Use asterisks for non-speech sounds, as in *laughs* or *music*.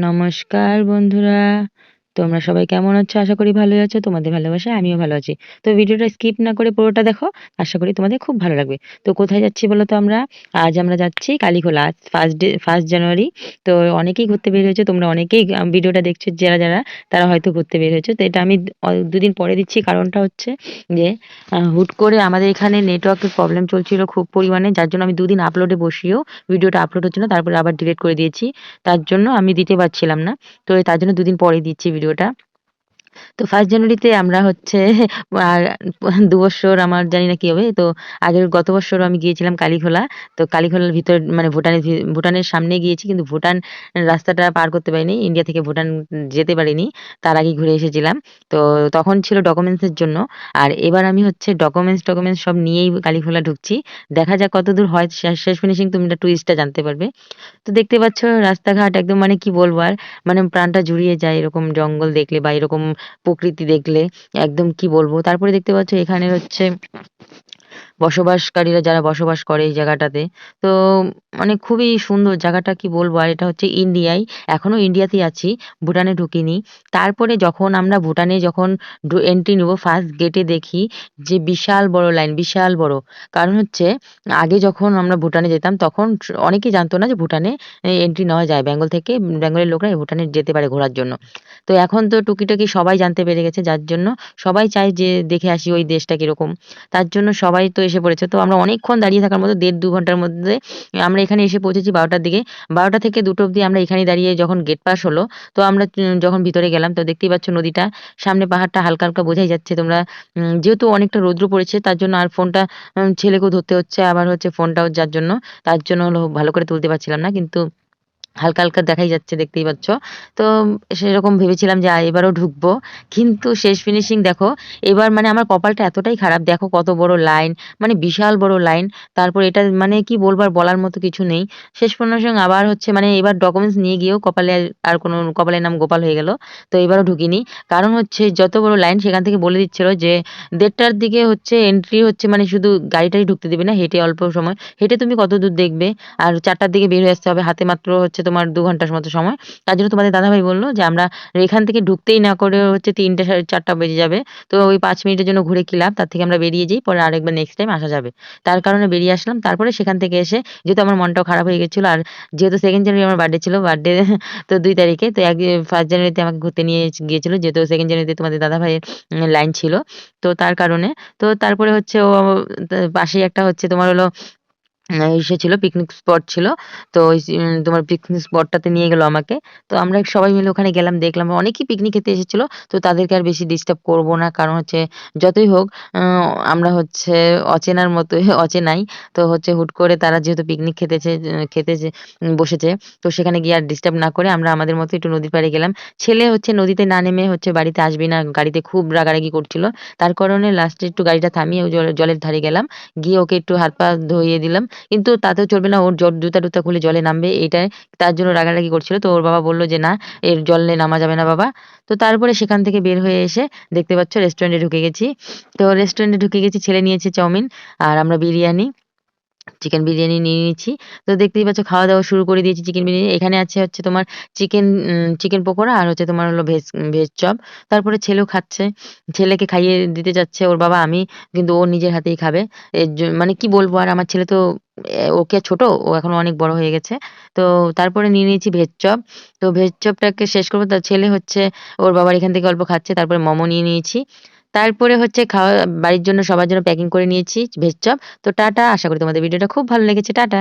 নমস্কার বন্ধুরা। তোমরা সবাই কেমন আছো? আশা করি ভালোই আছো। তোমাদের ভালোবাসা আমিও ভালো আছি। তো ভিডিওটা স্কিপ না করে পুরোটা দেখো। আশা করি তোমাদের খুব ভালো লাগবে। তো কোথায় যাচ্ছি বলো তো আমরা? আজ আমরা যাচ্ছি কালীখোলা আজ ফার্স্ট ডে ফার্স্ট জানুয়ারি তো অনেকেই ঘুরতে বের হয়েছে। তোমরা অনেকেই ভিডিওটা দেখছ। যারা যারা, তারা হয়তো ঘুরতে বের হয়েছে। তো এটা আমি দুদিন পরে দিচ্ছি। কারণটা হচ্ছে যে হুট করে আমাদের এখানে নেটওয়ার্কের প্রবলেম চলছিল খুব পরিমাণে। যার জন্য আমি দুদিন আপলোডে বসিয়েও ভিডিওটা আপলোড হচ্ছে না। তারপরে আবার ডিলিট করে দিয়েছি। তার জন্য আমি দিতে পারছিলাম না। তো তার জন্য দুদিন পরে দিচ্ছি ଭିଡିଓଟା তো ফার্স্ট জানুয়ারিতে আমরা হচ্ছে *laughs* আর দু বছর আমার জানি না কি হবে, তো আগের গত বছর আমি গিয়েছিলাম কালীখোলা তো কালীখোলার ভিতর মানে ভুটানের ভুটানের সামনে গিয়েছি, কিন্তু ভুটান রাস্তাটা পার করতে পারিনি, ইন্ডিয়া থেকে ভুটান যেতে পারিনি, তার আগে ঘুরে এসেছিলাম, তো তখন ছিল ডকুমেন্টসের জন্য, আর এবার আমি হচ্ছে ডকুমেন্টস ডকুমেন্টস সব নিয়েই কালীখোলা ঢুকছি, দেখা যাক কতদূর হয়, শেষ ফিনিশিং তুমি টুরিস্টটা জানতে পারবে, তো দেখতে পাচ্ছ রাস্তাঘাট একদম মানে কি বলব আর মানে প্রাণটা জুড়িয়ে যায় এরকম জঙ্গল দেখলে বা এরকম প্রকৃতি দেখলে একদম কি বলব? তারপরে দেখতে পাচ্ছ এখানে হচ্ছে বসবাসকারীরা যারা বসবাস করে এই জায়গাটাতে। তো মানে খুবই সুন্দর জায়গাটা কি বলব? আর এটা হচ্ছে ইন্ডিয়ায়। এখনও ইন্ডিয়াতেই আছি, ভুটানে ঢুকিনি। তারপরে যখন আমরা ভুটানে যখন এন্ট্রি নেব ফার্স্ট গেটে দেখি যে বিশাল বড় লাইন বিশাল বড়। কারণ হচ্ছে, আগে যখন আমরা ভুটানে যেতাম, তখন অনেকেই জানতো না যে ভুটানে এন্ট্রি নেওয়া যায়। বেঙ্গল থেকে বেঙ্গলের লোকরা ভুটানে যেতে পারে ঘোরার জন্য। তো এখন তো টুকিটাকি সবাই জানতে পেরে গেছে। যার জন্য সবাই চায় যে দেখে আসি ওই দেশটা কীরকম। তার জন্য সবাই তো এসে পড়েছে। তো আমরা অনেকক্ষণ দাঁড়িয়ে থাকার মতো দেড় দু ঘণ্টার মধ্যে আমরা এখানে এসে পৌঁছেছি বারোটার দিকে। বারোটা থেকে দুটো অবধি আমরা এখানে দাঁড়িয়ে যখন গেট পাস হলো, তো আমরা যখন ভিতরে গেলাম, তো দেখতেই পাচ্ছ নদীটা, সামনে পাহাড়টা হালকা হালকা বোঝাই যাচ্ছে তোমরা। যেহেতু অনেকটা রৌদ্র পড়েছে, তার জন্য আর ফোনটা ছেলেকেও ধরতে হচ্ছে, আবার হচ্ছে ফোনটাও যার জন্য। তার জন্য হলো ভালো করে তুলতে পারছিলাম না, কিন্তু হালকা, হালকা দেখাই যাচ্ছে দেখতেই পাচ্ছ। তো সেরকম ভেবেছিলাম যে এবারও ঢুকবো। কিন্তু শেষ ফিনিশিং দেখো এবার মানে আমার কপালটা এতটাই খারাপ দেখো কত বড় লাইন মানে বিশাল বড় লাইন। তারপর এটা মানে কি বলব আর বলার মতো কিছু নেই। শেষ ফিনিশিং আবার হচ্ছে মানে এবার ডকুমেন্টস নিয়ে গিয়েও কপালে আর কোনো কপালের নাম গোপাল হয়ে গেল। তো এবারও ঢুকিনি। কারণ হচ্ছে যত বড় লাইন সেখান থেকে বলে দিচ্ছিল যে দেড়টার দিকে হচ্ছে এন্ট্রি হচ্ছে মানে শুধু গাড়িটাই ঢুকতে দেবে না হেঁটে অল্প সময়। হেঁটে তুমি কত দূর দেখবে। আর চারটার দিকে বের হয়ে আসতে হবে। হাতে মাত্র হচ্ছে হচ্ছে তোমার দু ঘণ্টার মতো সময়। তার জন্য তোমাদের দাদাভাই বলল যে, আমরা এখান থেকে ঢুকতেই না করে হচ্ছে তিনটে সাড়ে চারটা বেজে যাবে। তো ওই পাঁচ মিনিটের জন্য ঘুরে কি লাভ তার থেকে আমরা বেরিয়ে যাই, পরে আরেকবার নেক্সট টাইম আসা যাবে। তার কারণে বেরিয়ে আসলাম। তারপরে সেখান থেকে এসে যেহেতু আমার মনটাও খারাপ হয়ে গেছিল, আর যেহেতু সেকেন্ড জানুয়ারি আমার বার্থডে ছিল বার্থডে *laughs* তো দুই তারিখে, তো এক ফার্স্ট জানুয়ারিতে আমাকে ঘুরতে নিয়ে গিয়েছিল, যেহেতু সেকেন্ড জানুয়ারিতে তোমাদের দাদাভাইয়ের লাইন ছিল। তো তার কারণে, তো তারপরে হচ্ছে ও পাশেই একটা হচ্ছে তোমার হলো ইসে ছিল পিকনিক স্পট ছিল। তো ওই তোমার পিকনিক স্পটটাতে নিয়ে গেল আমাকে। তো আমরা সবাই মিলে ওখানে গেলাম, দেখলাম। অনেকেই পিকনিক খেতে এসেছিল, তো তাদেরকে আর বেশি ডিস্টার্ব করব না। কারণ হচ্ছে, যতই হোক আমরা হচ্ছে অচেনার মতো, *laughs* অচেনাই। তো হচ্ছে হুট করে তারা যেহেতু পিকনিক খেতেছে খেতে বসেছে, তো সেখানে গিয়ে আর ডিস্টার্ব না করে আমরা আমাদের মতো একটু নদীর পাড়ে গেলাম। ছেলে হচ্ছে নদীতে না নেমে হচ্ছে বাড়িতে আসবি না, গাড়িতে খুব রাগারাগি করছিল। তার কারণে লাস্টে একটু গাড়িটা থামিয়ে জলের ধারে গেলাম। গিয়ে ওকে একটু হাত পা ধুইয়ে দিলাম। কিন্তু তাতেও চলবে না। ওর জুতা-টুতা খুলে জলে নামবে, এইটাই। তার জন্য রাগারাগি করছিল। তো ওর বাবা বলল যে, না, এর জলে নামা যাবে না বাবা। তো তারপরে সেখান থেকে বের হয়ে এসে দেখতে পাচ্ছ রেস্টুরেন্টে ঢুকে গেছি। তো রেস্টুরেন্টে ঢুকে গেছি, ছেলে নিয়েছে চাউমিন আর আমরা বিরিয়ানি। চিকেন বিরিয়ানি নিয়ে নিয়েছি। তো দেখতেই পাচ্ছ খাওয়া দাওয়া শুরু করে দিয়েছি চিকেন বিরিয়ানি। এখানে আছে হচ্ছে তোমার চিকেন চিকেন পকোড়া আর হচ্ছে তোমার হলো ভেজ ভেজ চপ তারপরে ছেলেও খাচ্ছে। ছেলেকে খাইয়ে দিতে যাচ্ছে ওর বাবা, আমি, কিন্তু ও নিজের হাতেই খাবে। মানে কি বলব, আর আমার ছেলে তো ওকে ছোট, ও এখন অনেক বড় হয়ে গেছে। তো তারপরে নিয়ে নিয়েছি ভেজ চপ তো ভেজ চপটাকে শেষ করব। তার ছেলে হচ্ছে, ওর বাবার এখান থেকে অল্প খাচ্ছে। তারপরে মোমো নিয়ে নিয়েছি। তারপরে হচ্ছে খাওয়া, বাড়ির জন্য সবার জন্য প্যাকিং করে নিয়েছি ভেজ চপ। তো টাটা, আশা করি তোমাদের ভিডিওটা খুব ভালো লেগেছে। টাটা।